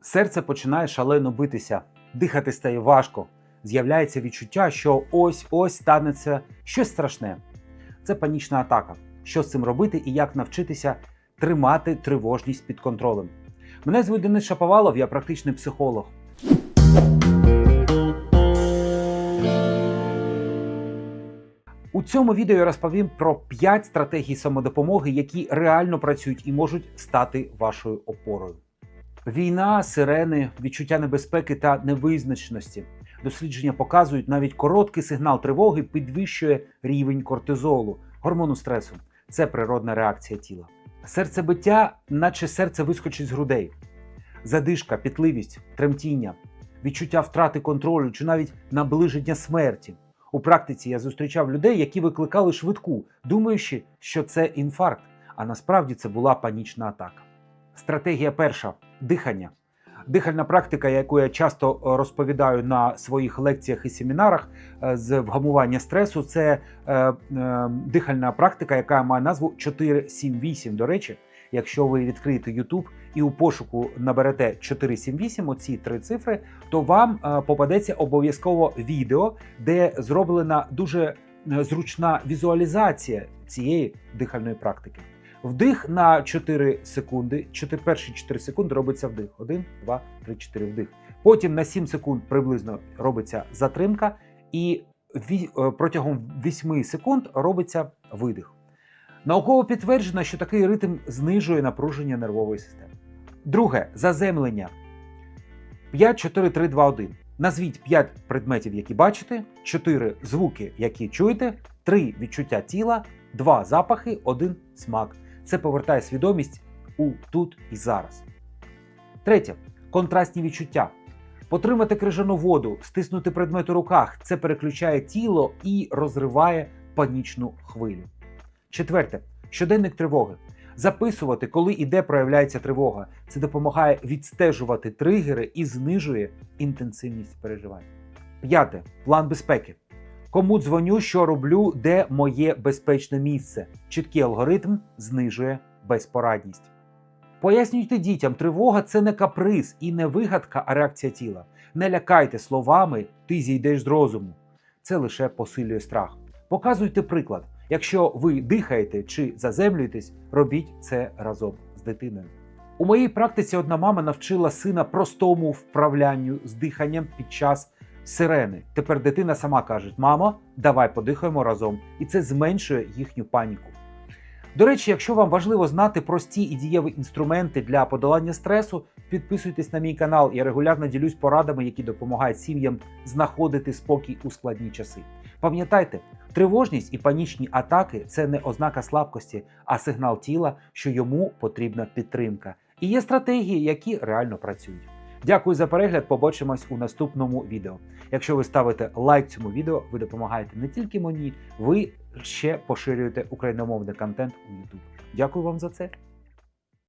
Серце починає шалено битися, дихати стає важко. З'являється відчуття, що ось-ось станеться щось страшне. Це панічна атака. Що з цим робити і як навчитися тримати тривожність під контролем. Мене звуть Денис Шаповалов, я практичний психолог. У цьому відео я розповім про 5 стратегій самодопомоги, які реально працюють і можуть стати вашою опорою. Війна, сирени, відчуття небезпеки та невизначеності. Дослідження показують, навіть короткий сигнал тривоги підвищує рівень кортизолу, гормону стресу. Це природна реакція тіла. Серцебиття, наче серце вискочить з грудей. Задишка, пітливість, тремтіння, відчуття втрати контролю чи навіть наближення смерті. У практиці я зустрічав людей, які викликали швидку, думаючи, що це інфаркт, а насправді це була панічна атака. Стратегія перша дихання. Дихальна практика, яку я часто е, розповідаю на своїх лекціях і семінарах е, з вгамування стресу, це е, дихальна практика, яка має назву 478. До речі, якщо ви відкриєте YouTube і у пошуку наберете 478, оці три цифри, то вам попадеться обов'язково відео, де зроблена дуже зручна візуалізація цієї дихальної практики. Вдих на 4 секунди. 4, перші 4 секунди робиться вдих. 1, 2, 3, 4 вдих. Потім на 7 секунд приблизно робиться затримка, і е, протягом 8 секунд робиться видих. Науково підтверджено, що такий ритм знижує напруження нервової системи. Друге заземлення. 5, 4, 3, 2, 1. Назвіть 5 предметів, які бачите, 4 звуки, які чуєте, 3 відчуття тіла, 2 запахи, 1 смак. Це повертає свідомість у тут і зараз. Третє контрастні відчуття. Потримати крижану воду, стиснути предмет у руках це переключає тіло і розриває панічну хвилю. Четверте щоденник тривоги. Записувати, коли і де проявляється тривога. Це допомагає відстежувати тригери і знижує інтенсивність переживань. П'яте план безпеки. Кому дзвоню, що роблю, де моє безпечне місце. Чіткий алгоритм знижує безпорадність. Пояснюйте дітям, тривога це не каприз і не вигадка, а реакція тіла. Не лякайте словами, ти зійдеш з розуму. Це лише посилює страх. Показуйте приклад. Якщо ви дихаєте чи заземлюєтесь, робіть це разом з дитиною. У моїй практиці одна мама навчила сина простому вправлянню з диханням під час сирени. Тепер дитина сама каже: Мамо, давай подихаємо разом, і це зменшує їхню паніку. До речі, якщо вам важливо знати прості і дієві інструменти для подолання стресу, підписуйтесь на мій канал. Я регулярно ділюсь порадами, які допомагають сім'ям знаходити спокій у складні часи. Пам'ятайте, тривожність і панічні атаки це не ознака слабкості, а сигнал тіла, що йому потрібна підтримка. І є стратегії, які реально працюють. Дякую за перегляд. Побачимось у наступному відео. Якщо ви ставите лайк цьому відео, ви допомагаєте не тільки мені, ви ще поширюєте україномовний контент у YouTube. Дякую вам за це.